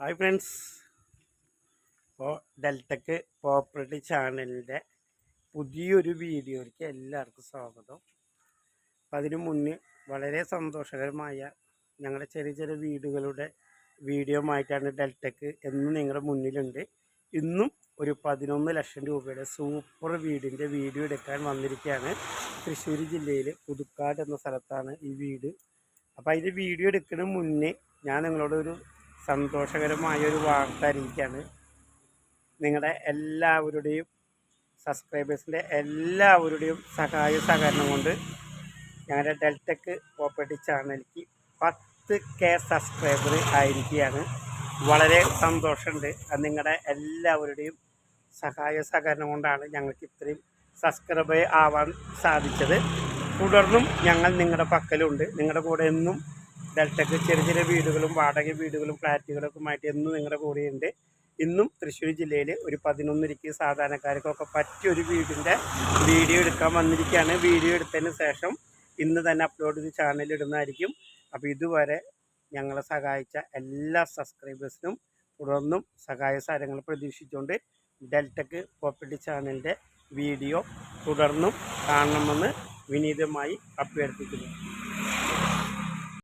Hi friends ഇപ്പോൾ ഡെൽറ്റക്ക് property ചാനലിന്റെ പുതിയൊരു വീഡിയോയ്ക്ക് എല്ലാവർക്കും സ്വാഗതം. അപ്പം അതിനു മുന്നേ വളരെ സന്തോഷകരമായ ഞങ്ങളുടെ ചെറിയ ചെറിയ വീടുകളുടെ വീഡിയോ ആയിട്ടാണ് ഡെൽറ്റക്ക് എന്നും നിങ്ങളുടെ മുന്നിലുണ്ട്. ഇന്നും ഒരു പതിനൊന്ന് ലക്ഷം രൂപയുടെ സൂപ്പർ വീടിന്റെ വീഡിയോ എടുക്കാൻ വന്നിരിക്കുകയാണ്. തൃശ്ശൂർ ജില്ലയിൽ പുതുക്കാട് എന്ന സ്ഥലത്താണ് ഈ വീട്. അപ്പോൾ അതിന്റെ വീഡിയോ എടുക്കുന്നതിന് മുന്നേ ഞാൻ നിങ്ങളോടൊരു സന്തോഷകരമായ ഒരു വാർത്ത അറിയിക്കുകയാണ്. നിങ്ങളുടെ എല്ലാവരുടെയും സബ്സ്ക്രൈബേഴ്സിന്റെ എല്ലാവരുടെയും സഹായ സഹകരണം കൊണ്ട് ഞങ്ങളുടെ ഡെൽറ്റക്ക് പ്രോപ്പർട്ടി ചാനലിക്ക് പത്ത് കെ സബ്സ്ക്രൈബർ ആയിരിക്കുകയാണ്. വളരെ സന്തോഷമുണ്ട്. അത് നിങ്ങളുടെ എല്ലാവരുടെയും സഹായ സഹകരണം കൊണ്ടാണ് ഞങ്ങൾക്ക് ഇത്രയും സബ്സ്ക്രൈബ് ആവാൻ സാധിച്ചത്. തുടർന്നും ഞങ്ങൾ നിങ്ങളുടെ പക്കലുണ്ട്. നിങ്ങളുടെ കൂടെ എന്നും ഡെൽറ്റക്ക് ചെറിയ ചെറിയ വീടുകളും വാടക വീടുകളും ഫ്ലാറ്റുകളൊക്കെ മാറ്റി എന്നും നിങ്ങളുടെ കൂടെയുണ്ട്. ഇന്നും തൃശ്ശൂർ ജില്ലയിൽ ഒരു പതിനൊന്നരയ്ക്ക് സാധാരണക്കാർക്കൊക്കെ പറ്റിയൊരു വീടിന്റെ വീഡിയോ എടുക്കാൻ വന്നിരിക്കുകയാണ് വീഡിയോ എടുത്തതിന് ശേഷം ഇന്ന് തന്നെ അപ്ലോഡ് ചെയ്ത് ചാനലിൽ ഇടുന്നതായിരിക്കും. അപ്പോൾ ഇതുവരെ ഞങ്ങളെ സഹായിച്ച എല്ലാ സബ്സ്ക്രൈബേഴ്സിനും തുടർന്നും സഹായ സാധനങ്ങൾ പ്രതീക്ഷിച്ചുകൊണ്ട് ഡെൽറ്റക്ക് പ്രോപ്പർട്ടി ചാനലിന്റെ വീഡിയോ തുടർന്നും കാണണമെന്ന് വിനീതമായി അഭ്യർത്ഥിക്കുന്നു.